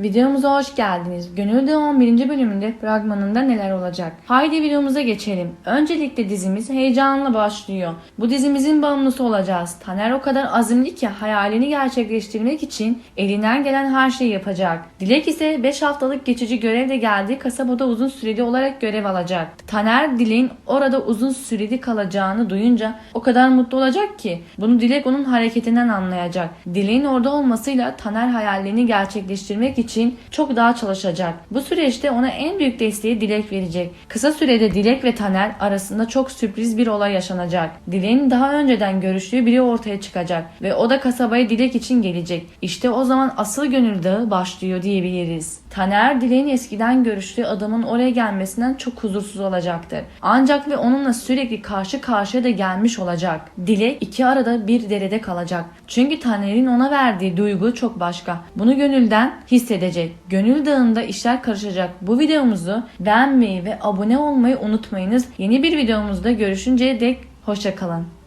Videomuza hoş geldiniz. Gönül Dağı 11. bölümünde fragmanında neler olacak? Haydi videomuza geçelim. Öncelikle dizimiz heyecanla başlıyor. Bu dizimizin bağımlısı olacağız. Taner o kadar azimli ki hayalini gerçekleştirmek için elinden gelen her şeyi yapacak. Dilek ise 5 haftalık geçici görevle geldiği kasabada uzun süreli olarak görev alacak. Taner Dilek'in orada uzun süreli kalacağını duyunca o kadar mutlu olacak ki bunu Dilek onun hareketinden anlayacak. Dilek'in orada olmasıyla Taner hayallerini gerçekleştirmek için çok daha çalışacak. Bu süreçte ona en büyük desteği Dilek verecek. Kısa sürede Dilek ve Taner arasında çok sürpriz bir olay yaşanacak. Dilek'in daha önceden görüştüğü biri ortaya çıkacak ve o da kasabaya Dilek için gelecek. İşte o zaman asıl gönül dağı başlıyor diyebiliriz. Taner Dilek'in eskiden görüştüğü adamın oraya gelmesinden çok huzursuz olacaktır. Ancak ve onunla sürekli karşı karşıya da gelmiş olacak. Dilek iki arada bir derede kalacak. Çünkü Taner'in ona verdiği duygu çok başka. Bunu gönülden hissedecek. Gönül dağında işler karışacak. Bu videomuzu beğenmeyi ve abone olmayı unutmayınız. Yeni bir videomuzda görüşünceye dek hoşçakalın.